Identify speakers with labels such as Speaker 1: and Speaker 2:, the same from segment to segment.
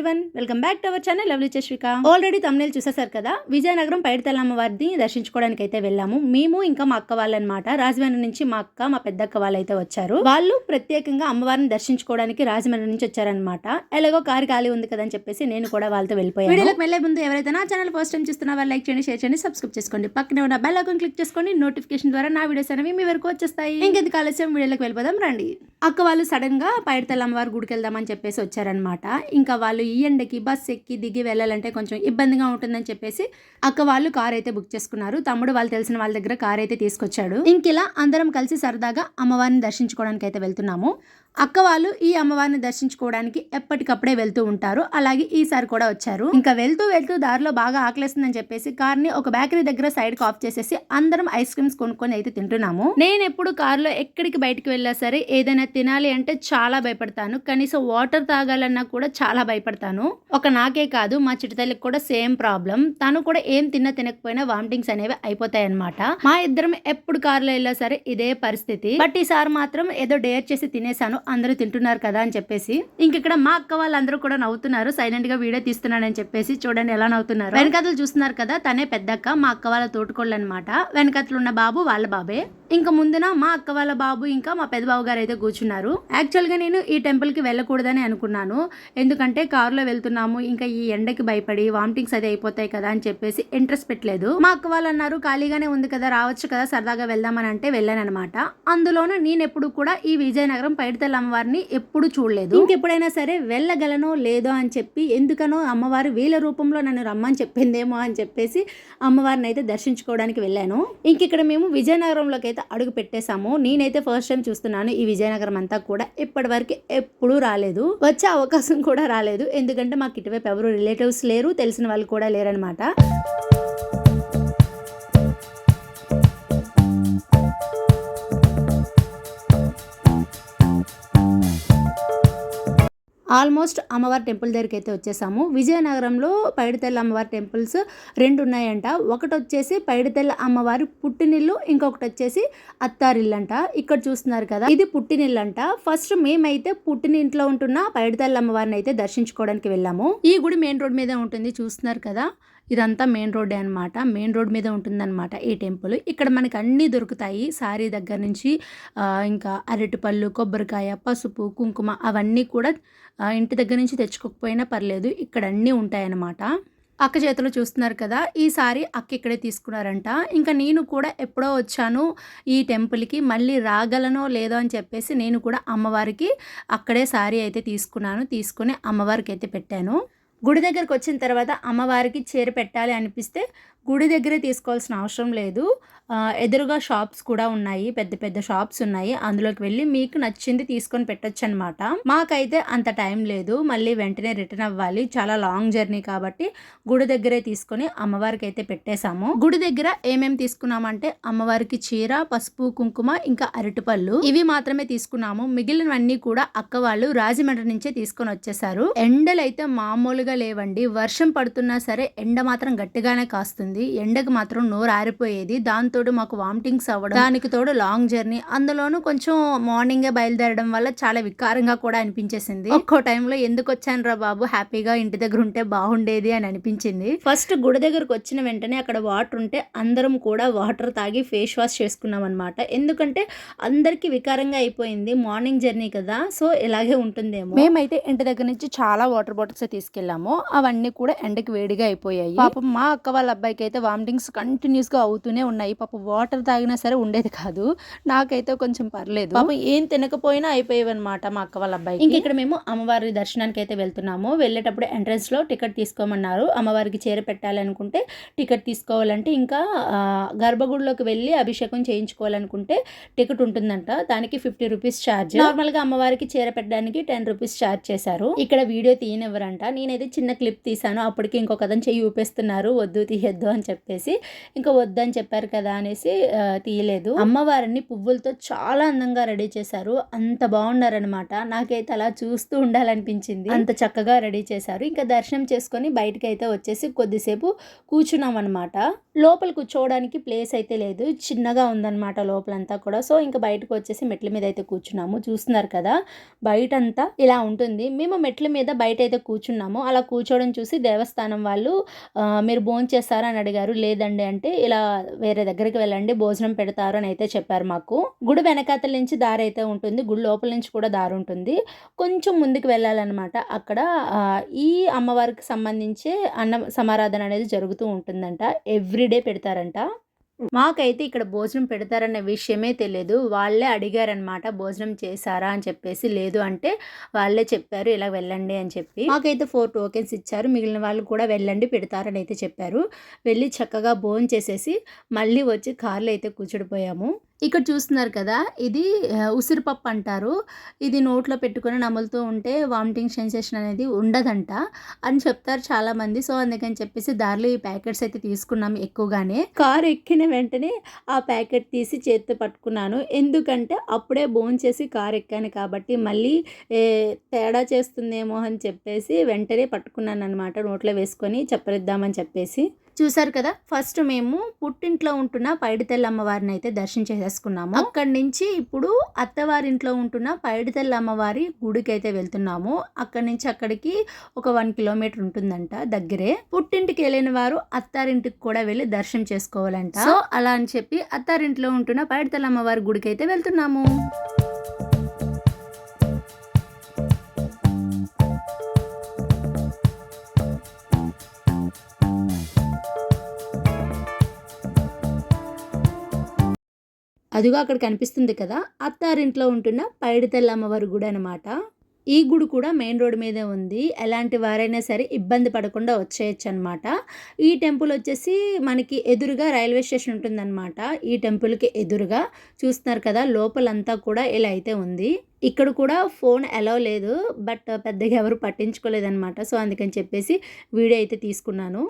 Speaker 1: Everyone welcome back to our channel lovely చశ్విక. Already Tamil చూసేసారు కదా? విజయనగరం పైడితల్లమ్మ వారిని దర్శించుకోవడానికి అయితే వెళ్ళాము. మేము ఇంకా మా అక్క వాళ్ళనమాట. రాజమండ్రి నుంచి మా అక్క మా పెద్దక్క వాళ్ళు అయితే వచ్చారు. వాళ్ళు ప్రత్యేకంగా అమ్మవారిని దర్శించుకోవడానికి రాజమండ్రి నుంచి వచ్చారనమాట ఎలాగో కారు ఖాళీ ఉంది కదా అని చెప్పేసి నేను కూడా వాళ్ళతో వెళ్ళిపోయాను. వీడియోకి వెళ్ళే ముందు ఎవరైతే నా ఛానల్ ఫస్ట్ టైం చూస్తున్నా వాళ్ళు లైక్ చేయండి షేర్ చేయండి సబ్స్క్రైబ్ చేసుకోండి. పక్కనే ఉన్న బెల్ ఐకాన్ క్లిక్ చేసుకోండి నోటిఫికేషన్ ద్వారా నా వీడియోస్ అనేవి మీ వరకు వచ్చేస్తాయి. ఇంకెందుకు ఆలస్యం? వీడియోలోకి వెళ్ళిపోదాం రండి. అక్క వాళ్ళు సడన్గా పైడితల్లి అమ్మవారి గుడికి వెళ్దామని చెప్పేసి వచ్చారనమాట ఇంకా వాళ్ళు ఈ ఎండకి బస్ ఎక్కి దిగి వెళ్ళాలంటే కొంచెం ఇబ్బందిగా ఉంటుందని చెప్పేసి అక్క వాళ్ళు కార్ అయితే బుక్ చేసుకున్నారు. తమ్ముడు వాళ్ళు తెలిసిన వాళ్ళ దగ్గర కార్ అయితే తీసుకొచ్చాడు. ఇంకిలా అందరం కలిసి సరదాగా అమ్మవారిని దర్శించుకోవడానికి అయితే వెళ్తున్నాము. అక్క వాళ్ళు ఈ అమ్మవారిని దర్శించుకోవడానికి ఎప్పటికప్పుడే వెళ్తూ ఉంటారు. అలాగే ఈసారి కూడా వచ్చారు. ఇంకా వెళ్తూ వెళ్తూ దారిలో బాగా ఆకలేస్తుందని చెప్పేసి కార్ని ఒక బేకరీ దగ్గర సైడ్కి ఆఫ్ చేసేసి అందరం ఐస్ క్రీమ్స్ కొనుక్కొని అయితే తింటున్నాము. నేను ఎప్పుడు కారులో ఎక్కడికి బయటికి వెళ్ళా సరే ఏదైనా తినాలి అంటే చాలా భయపడతాను. కనీసం వాటర్ తాగాలన్నా కూడా చాలా భయపడతాను. ఒక నాకే కాదు మా చిటితల్లికి కూడా సేమ్ ప్రాబ్లం. తను కూడా ఏం తిన్నా తినకపోయినా వామిటింగ్స్ అనేవి అయిపోతాయి అనమాట మా ఇద్దరం ఎప్పుడు కారులో వెళ్ళా సరే ఇదే పరిస్థితి. బట్ ఈసారి మాత్రం ఏదో డేర్ చేసి తినేసాను అందరూ తింటున్నారు కదా అని చెప్పేసి. ఇంక ఇక్కడ మా అక్క వాళ్ళందరూ కూడా నవ్వుతున్నారు. సైలెంట్గా వీడియో తీస్తున్నానని చెప్పేసి చూడండి ఎలా నవ్వుతున్నారు. వెనకతలు చూస్తున్నారు కదా తనే పెద్దక్క మా అక్క వాళ్ళ తోటికోళ్ళు అనమాట వెనకతలు ఉన్న బాబు వాళ్ళ బాబే. ఇంకా ముందున మా అక్క వాళ్ళ బాబు ఇంకా మా పెద్దబాబు గారు అయితే కూర్చున్నారు. యాక్చువల్గా నేను ఈ టెంపుల్కి వెళ్ళకూడదని అనుకున్నాను. ఎందుకంటే కారులో వెళ్తున్నాము. ఇంకా ఈ ఎండకి భయపడి వామిటింగ్స్ అది అయిపోతాయి కదా అని చెప్పేసి ఇంట్రెస్ట్ పెట్టలేదు. మా అక్క వాళ్ళు అన్నారు ఖాళీగానే ఉంది కదా రావచ్చు కదా సరదాగా వెళ్దామని అంటే వెళ్ళాను అనమాట అందులోనూ నేను ఎప్పుడు కూడా ఈ విజయనగరం పైడితల్లి అమ్మవారిని ఎప్పుడు చూడలేదు. ఇంకెప్పుడైనా సరే వెళ్ళగలనో లేదో అని చెప్పి ఎందుకనో అమ్మవారు వీళ్ళ రూపంలో నన్ను రమ్మని చెప్పిందేమో అని చెప్పేసి అమ్మవారిని అయితే దర్శించుకోవడానికి వెళ్ళాను. ఇంక ఇక్కడ మేము విజయనగరంలోకి అయితే అడుగు పెట్టేశాము. నేనైతే ఫస్ట్ టైం చూస్తున్నాను ఈ విజయనగరం అంతా కూడా. ఇప్పటి వరకు ఎప్పుడూ రాలేదు. వచ్చే అవకాశం కూడా రాలేదు. ఎందుకంటే మాకు ఇటువైపు ఎవరు రిలేటివ్స్ లేరు తెలిసిన వాళ్ళు కూడా లేరనమాట ఆల్మోస్ట్ అమ్మవారి టెంపుల్ దగ్గరికి అయితే వచ్చేసాము. విజయనగరంలో పైడితల్లి అమ్మవారి టెంపుల్స్ రెండు ఉన్నాయంట ఒకటి వచ్చేసి పైడితల్లి అమ్మవారి పుట్టినిల్లు ఇంకొకటి వచ్చేసి అత్తారిల్లు అంట ఇక్కడ చూస్తున్నారు కదా ఇది పుట్టినిల్లు అంట ఫస్ట్ మేమైతే పుట్టినింట్లో ఉంటున్న పైడితల్లి అమ్మవారిని అయితే దర్శించుకోవడానికి వెళ్ళాము. ఈ గుడి మెయిన్ రోడ్ మీద ఉంటుంది చూస్తున్నారు కదా. ఇదంతా మెయిన్ రోడ్డే అనమాట మెయిన్ రోడ్ మీద ఉంటుందన్నమాట ఈ టెంపుల్. ఇక్కడ మనకి అన్నీ దొరుకుతాయి. సారీ దగ్గర నుంచి ఇంకా అరటిపళ్ళు కొబ్బరికాయ పసుపు కుంకుమ అవన్నీ కూడా ఇంటి దగ్గర నుంచి తెచ్చుకోకపోయినా పర్లేదు. ఇక్కడ అన్నీ ఉంటాయన్నమాట. అక్క చేతిలో చూస్తున్నారు కదా ఈసారి అక్క ఇక్కడే తీసుకున్నారంట. ఇంకా నేను కూడా ఎప్పుడో వచ్చాను ఈ టెంపుల్కి మళ్ళీ రాగలనో లేదో అని చెప్పేసి నేను కూడా అమ్మవారికి అక్కడే సారీ అయితే తీసుకున్నాను తీసుకుని అమ్మవారికి అయితే పెట్టాను. గుడి దగ్గరకు వచ్చిన తర్వాత అమ్మవారికి చీర పెట్టాలి అనిపిస్తే గుడి దగ్గరే తీసుకోవాల్సిన అవసరం లేదు. ఎదురుగా షాప్స్ కూడా ఉన్నాయి పెద్ద పెద్ద షాప్స్ ఉన్నాయి. అందులోకి వెళ్ళి మీకు నచ్చింది తీసుకొని పెట్టొచ్చు అనమాట మాకైతే అంత టైం లేదు. మళ్ళీ వెంటనే రిటర్న్ అవ్వాలి. చాలా లాంగ్ జర్నీ కాబట్టి గుడి దగ్గరే తీసుకొని అమ్మవారికి అయితే పెట్టేశాము. గుడి దగ్గర ఏమేమి తీసుకున్నామంటే అమ్మవారికి చీర పసుపు కుంకుమ ఇంకా అరటిపళ్ళు. ఇవి మాత్రమే తీసుకున్నాము. మిగిలినవన్నీ కూడా అక్క వాళ్ళు రాజమండ్రి నుంచే తీసుకొని వచ్చేసారు ఎండలైతే మామూలుగా మామూలుగా లేవండి. వర్షం పడుతున్నా సరే ఎండ మాత్రం గట్టిగానే కాస్తుంది. ఎండకు మాత్రం నోరు ఆరిపోయేది. దాంతో మాకు వామిటింగ్స్ అవ్వడం దానికి తోడు లాంగ్ జర్నీ. అందులోనూ కొంచెం మార్నింగే బయలుదేరడం వల్ల చాలా వికారంగా కూడా అనిపించేసింది. ఒక్కో టైంలో ఎందుకు వచ్చాను రా బాబు? హ్యాపీగా ఇంటి దగ్గర ఉంటే బాగుండేది అని అనిపించింది. ఫస్ట్ గుడి దగ్గరకు వచ్చిన వెంటనే అక్కడ వాటర్ ఉంటే అందరం కూడా వాటర్ తాగి ఫేస్ వాష్ చేసుకున్నాం అనమాట ఎందుకంటే అందరికి వికారంగా అయిపోయింది మార్నింగ్ జర్నీ కదా. సో ఇలాగే ఉంటుందేమో. మేమైతే ఇంటి దగ్గర నుంచి చాలా వాటర్ బాటిల్స్ తీసుకెళ్ళాము అవన్నీ కూడా ఎండకి వేడిగా అయిపోయాయి. పాపం మా అక్క వాళ్ళ అబ్బాయికి అయితే వామిటింగ్స్ కంటిన్యూస్గా అవుతూనే ఉన్నాయి. పాపం వాటర్ తాగినా సరే ఉండేది కాదు. నాకైతే కొంచెం పర్లేదు. పాపం ఏం తినకపోయినా అయిపోయేవి అనమాట మా అక్క వాళ్ళ అబ్బాయి ఇంక ఇక్కడ మేము అమ్మవారి దర్శనానికి అయితే వెళ్తున్నాము. వెళ్ళేటప్పుడు ఎంట్రన్స్లో టికెట్ తీసుకోమన్నారు. అమ్మవారికి చీర పెట్టాలి అనుకుంటే టికెట్ తీసుకోవాలంటే ఇంకా గర్భగుడిలోకి వెళ్ళి అభిషేకం చేయించుకోవాలనుకుంటే టికెట్ ఉంటుందంట. దానికి ఫిఫ్టీ రూపీస్ ఛార్జ్. నార్మల్గా అమ్మవారికి చీర పెట్టడానికి టెన్ రూపీస్ ఛార్జ్ చేశారు. ఇక్కడ వీడియో తీయనివ్వరంట. నేనైతే చిన్న క్లిప్ తీసాను అప్పటికి ఇంకొక అతను చెయ్యి ఊపేస్తున్నారు. వద్దు తీయొద్దు అని చెప్పేసి. ఇంకా వద్దని చెప్పారు కదా అనేసి తీయలేదు. అమ్మవారిని పువ్వులతో చాలా అందంగా రెడీ చేశారు. అంత బాగున్నారనమాట నాకైతే అలా చూస్తూ ఉండాలనిపించింది. అంత చక్కగా రెడీ చేశారు. ఇంకా దర్శనం చేసుకొని బయటకి అయితే వచ్చేసి కొద్దిసేపు కూర్చున్నాం అనమాట లోపల కూర్చోవడానికి ప్లేస్ అయితే లేదు. చిన్నగా ఉందన్నమాట లోపలంతా కూడా. సో ఇంకా బయటకు వచ్చేసి మెట్ల మీద అయితే కూర్చున్నాము. చూస్తున్నారు కదా బయట అంతా ఇలా ఉంటుంది. మేము మెట్ల మీద బయట అయితే కూర్చున్నాము. అలా కూర్చోవడం చూసి దేవస్థానం వాళ్ళు మీరు భోజనం చేస్తారా? అని అడిగారు. లేదండి అంటే ఇలా వేరే దగ్గరికి వెళ్ళండి భోజనం పెడతారు అని అయితే చెప్పారు మాకు. గుడి వెనకాతల నుంచి దారి అయితే ఉంటుంది. గుడి లోపల నుంచి కూడా దారి ఉంటుంది. కొంచెం ముందుకు వెళ్ళాలన్నమాట. అక్కడ ఈ అమ్మవారికి సంబంధించి అన్న సమారాధన అనేది జరుగుతూ ఉంటుందంట. ఎవ్రీ ఎవ్రీడే పెడతారంట. మాకైతే ఇక్కడ భోజనం పెడతారన్న విషయమే తెలియదు వాళ్ళే అడిగారనమాట భోజనం చేశారా? అని చెప్పేసి లేదు అంటే వాళ్ళే చెప్పారు ఇలా వెళ్ళండి అని చెప్పి. మాకైతే ఫోర్ టోకెన్స్ ఇచ్చారు. మిగిలిన వాళ్ళు కూడా వెళ్ళండి పెడతారని అయితే చెప్పారు. వెళ్ళి చక్కగా భోజనం చేసేసి మళ్ళీ వచ్చి కార్లో అయితే కూర్చుడిపోయాము. ఇక్కడ చూస్తున్నారు కదా ఇది ఉసిరిపప్పు అంటారు. ఇది నోట్లో పెట్టుకొని నములుతూ ఉంటే వామిటింగ్ సెన్సేషన్ అనేది ఉండదంట అని చెప్తారు చాలామంది. సో అందుకని చెప్పేసి దారిలో ఈ ప్యాకెట్స్ అయితే తీసుకున్నాము ఎక్కువగానే. కారు ఎక్కిన వెంటనే ఆ ప్యాకెట్ తీసి చేతితో పట్టుకున్నాను. ఎందుకంటే అప్పుడే బోన్ చేసి కార్ ఎక్కాను కాబట్టి మళ్ళీ తేడా చేస్తుందేమో అని చెప్పేసి వెంటనే పట్టుకున్నాను అనమాట నోట్లో వేసుకొని చెప్పరిద్దామని చెప్పేసి. చూసారు కదా ఫస్ట్ మేము పుట్టింట్లో ఉంటున్న పైడితల్లి అమ్మవారిని అయితే దర్శనం చేసేసుకున్నాము. అక్కడి నుంచి ఇప్పుడు అత్తవారింట్లో ఉంటున్న పైడితల్లి అమ్మవారి గుడికి అయితే వెళ్తున్నాము. అక్కడి నుంచి అక్కడికి ఒక వన్ కిలోమీటర్ ఉంటుందంట దగ్గరే. పుట్టింటికి వెళ్ళిన వారు అత్తారింటికి కూడా వెళ్ళి దర్శనం చేసుకోవాలంట. సో అలా అని చెప్పి అత్తారింట్లో ఉంటున్న పైడితల్లి అమ్మవారి గుడికి అయితే వెళ్తున్నాము. అదిగో అక్కడ కనిపిస్తుంది కదా అత్తారింట్లో ఉంటున్న పైడితల్లి అమ్మవారి గుడి అనమాట ఈ గుడి కూడా మెయిన్ రోడ్ మీదే ఉంది. ఎలాంటి వారైనా సరే ఇబ్బంది పడకుండా వచ్చేయచ్చు అనమాట ఈ టెంపుల్ వచ్చేసి మనకి ఎదురుగా రైల్వే స్టేషన్ ఉంటుందన్నమాట. ఈ టెంపుల్కి ఎదురుగా చూస్తున్నారు కదా లోపలంతా కూడా ఇలా అయితే ఉంది. ఇక్కడ కూడా ఫోన్ అలౌ లేదు బట్ పెద్దగా ఎవరు పట్టించుకోలేదన్నమాట. సో అందుకని చెప్పేసి వీడియో అయితే తీసుకున్నాను.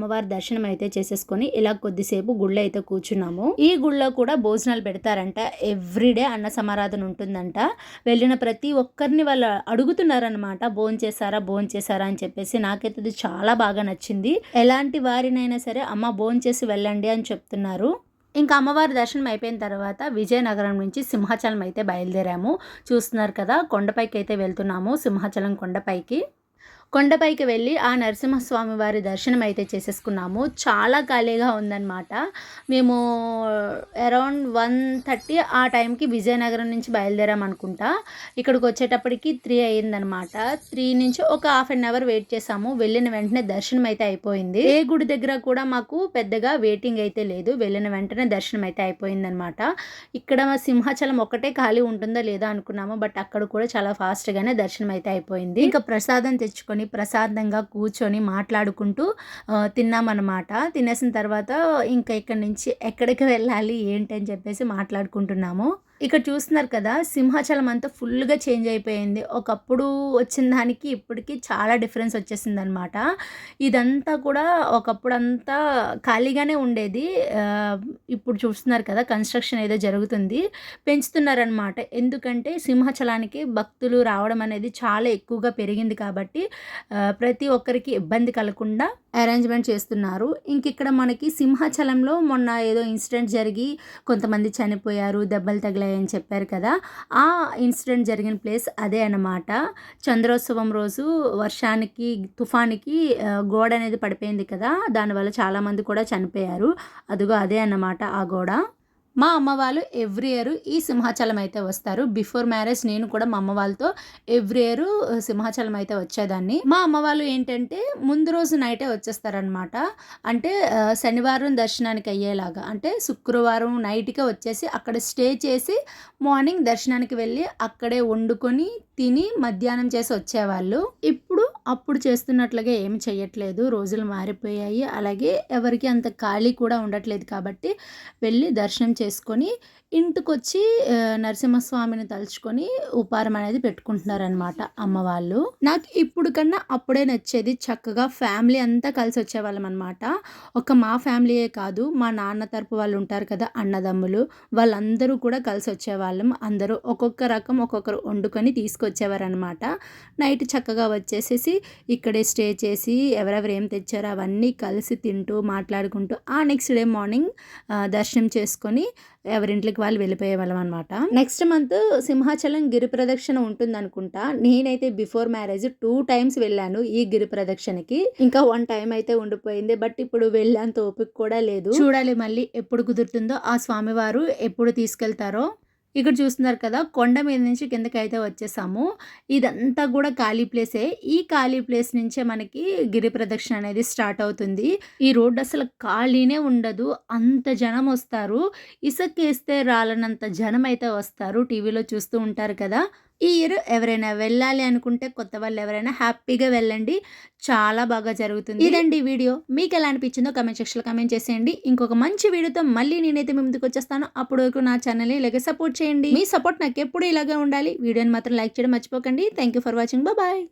Speaker 1: అమ్మవారి దర్శనం అయితే చేసేసుకొని ఇలా కొద్దిసేపు గుళ్ళో అయితే కూర్చున్నాము. ఈ గుళ్ళో కూడా భోజనాలు పెడతారంట. ఎవ్రీడే అన్న సమారాధన ఉంటుందంట. వెళ్ళిన ప్రతి ఒక్కరిని వాళ్ళు అడుగుతున్నారనమాట భోజనం చేశారా? భోజనం చేశారా? అని చెప్పేసి నాకైతే ఇది చాలా బాగా నచ్చింది. ఎలాంటి వారినైనా సరే అమ్మ భోజనం చేసి వెళ్ళండి అని చెప్తున్నారు. ఇంకా అమ్మవారి దర్శనం అయిపోయిన తర్వాత విజయనగరం నుంచి సింహాచలం అయితే బయలుదేరాము. చూస్తున్నారు కదా కొండపైకి అయితే వెళ్తున్నాము సింహాచలం కొండపైకి. కొండపైకి వెళ్ళి ఆ నరసింహస్వామి వారి దర్శనం అయితే చేసేసుకున్నాము. చాలా ఖాళీగా ఉందన్నమాట. మేము అరౌండ్ వన్ థర్టీ ఆ టైంకి విజయనగరం నుంచి బయలుదేరాం అనుకుంటా. ఇక్కడికి వచ్చేటప్పటికి త్రీ అయ్యిందనమాట త్రీ నుంచి ఒక హాఫ్ అన్ అవర్ వెయిట్ చేసాము. వెళ్ళిన వెంటనే దర్శనం అయితే అయిపోయింది. ఏ గుడి దగ్గర కూడా మాకు పెద్దగా వెయిటింగ్ అయితే లేదు. వెళ్ళిన వెంటనే దర్శనం అయితే అయిపోయిందనమాట ఇక్కడ మా సింహాచలం ఒకటే ఖాళీ ఉంటుందో లేదో అనుకున్నాము. బట్ అక్కడ కూడా చాలా ఫాస్ట్గానే దర్శనం అయితే అయిపోయింది. ఇంకా ప్రసాదం తెచ్చుకొని ప్రశాంతంగా కూర్చొని మాట్లాడుకుంటూ తిన్నామన్నమాట. తినేసిన తర్వాత ఇంకా ఇక్కడి నుంచి ఎక్కడికి వెళ్ళాలి ఏంటి అని చెప్పేసి మాట్లాడుకుంటున్నాము. ఇక్కడ చూస్తున్నారు కదా సింహాచలం అంతా ఫుల్గా చేంజ్ అయిపోయింది. ఒకప్పుడు వచ్చిన దానికి ఇప్పటికి చాలా డిఫరెన్స్ వచ్చేసింది అనమాట ఇదంతా కూడా ఒకప్పుడు అంతా ఖాళీగానే ఉండేది. ఇప్పుడు చూస్తున్నారు కదా కన్స్ట్రక్షన్ ఏదో జరుగుతుంది. పెంచుతున్నారనమాట ఎందుకంటే సింహాచలానికి భక్తులు రావడం అనేది చాలా ఎక్కువగా పెరిగింది కాబట్టి ప్రతి ఒక్కరికి ఇబ్బంది కలగకుండా అరేంజ్మెంట్ చేస్తున్నారు. ఇంక ఇక్కడ మనకి సింహాచలంలో మొన్న ఏదో ఇన్సిడెంట్ జరిగి కొంతమంది చనిపోయారు దెబ్బలు తగిలాయని చెప్పారు కదా. ఆ ఇన్సిడెంట్ జరిగిన ప్లేస్ అదే అన్నమాట. చంద్రోత్సవం రోజు వర్షానికి తుఫానికి గోడ అనేది పడిపోయింది కదా. దానివల్ల చాలామంది కూడా చనిపోయారు. అదిగో అదే అన్నమాట ఆ గోడ. మా అమ్మ వాళ్ళు ఎవ్రీ ఇయర్ ఈ సింహాచలం అయితే వస్తారు. బిఫోర్ మ్యారేజ్ నేను కూడా మా అమ్మ వాళ్ళతో ఎవ్రీ ఇయర్ సింహాచలం అయితే వచ్చేదాన్ని. మా అమ్మ వాళ్ళు ఏంటంటే ముందు రోజు నైటే వచ్చేస్తారనమాట అంటే శనివారం దర్శనానికి అయ్యేలాగా. అంటే శుక్రవారం నైట్కే వచ్చేసి అక్కడ స్టే చేసి మార్నింగ్ దర్శనానికి వెళ్ళి అక్కడే వండుకొని తిని మధ్యాహ్నం చేసి వచ్చేవాళ్ళు. ఇప్పుడు అప్పుడు చేస్తున్నట్లుగా ఏమి చేయట్లేదు రోజులు మారిపోయాయి. అలాగే ఎవరికి అంత ఖాళీ కూడా ఉండట్లేదు కాబట్టి వెళ్ళి దర్శనం చేసుకొని ఇంటికొచ్చి నరసింహస్వామిని తలుచుకొని ఉపారం అనేది పెట్టుకుంటున్నారనమాట అమ్మ వాళ్ళు. నాకు ఇప్పుడు కన్నా అప్పుడే నచ్చేది చక్కగా ఫ్యామిలీ అంతా కలిసి వచ్చేవాళ్ళం అనమాట ఒక మా ఫ్యామిలీయే కాదు మా నాన్న తరపు వాళ్ళు ఉంటారు కదా అన్నదమ్ములు వాళ్ళందరూ కూడా కలిసి వచ్చేవాళ్ళం. అందరూ ఒక్కొక్క రకం ఒక్కొక్కరు వండుకొని తీసుకొచ్చేవారనమాట నైట్ చక్కగా వచ్చేసేసి ఇక్కడే స్టే చేసి ఎవరెవరు ఏం తెచ్చారో అవన్నీ కలిసి తింటూ మాట్లాడుకుంటూ ఆ నెక్స్ట్ డే మార్నింగ్ దర్శనం చేసుకొని ఎవరింట్లోకి వాళ్ళు వెళ్ళిపోయే వాళ్ళం అనమాట నెక్స్ట్ మంత్ సింహాచలం గిరి ప్రదక్షిణ ఉంటుంది అనుకుంటా నేనైతే బిఫోర్ మ్యారేజ్ టూ టైమ్స్ వెళ్ళాను ఈ గిరి ప్రదక్షిణకి. ఇంకా వన్ టైం అయితే ఉండిపోయింది బట్ ఇప్పుడు వెళ్ళేంత ఓపిక కూడా లేదు. చూడాలి మళ్ళీ ఎప్పుడు కుదురుతుందో ఆ స్వామివారు ఎప్పుడు తీసుకెళ్తారో. ఇక్కడ చూస్తున్నారు కదా కొండ మీద నుంచి కిందకి అయితే వచ్చేసాము. ఇదంతా కూడా ఖాళీ ప్లేసే. ఈ ఖాళీ ప్లేస్ నుంచే మనకి గిరి ప్రదక్షిణ అనేది స్టార్ట్ అవుతుంది. ఈ రోడ్డు అసలు ఖాళీనే ఉండదు. అంత జనం వస్తారు. ఇసుకేస్తే రాలనంత జనం అయితే వస్తారు. టీవీలో చూస్తూ ఉంటారు కదా. ఈ ఇయర్ ఎవరైనా వెళ్ళాలి అనుకుంటే కొత్త వాళ్ళు ఎవరైనా హ్యాపీగా వెళ్ళండి. చాలా బాగా జరుగుతుంది. ఇదండి వీడియో. మీకు ఎలా అనిపించిందో కమెంట్ సెక్షన్లో కమెంట్ చేసేయండి. ఇంకొక మంచి వీడియోతో మళ్ళీ నేనైతే మీ ముందుకు వచ్చేస్తాను. అప్పుడు వరకు నా ఛానల్ని ఇలాగే సపోర్ట్ చేయండి. మీ సపోర్ట్ నాకు ఎప్పుడు ఇలాగే ఉండాలి. వీడియోని మాత్రం లైక్ చేయడం మర్చిపోకండి. Thank you for watching bye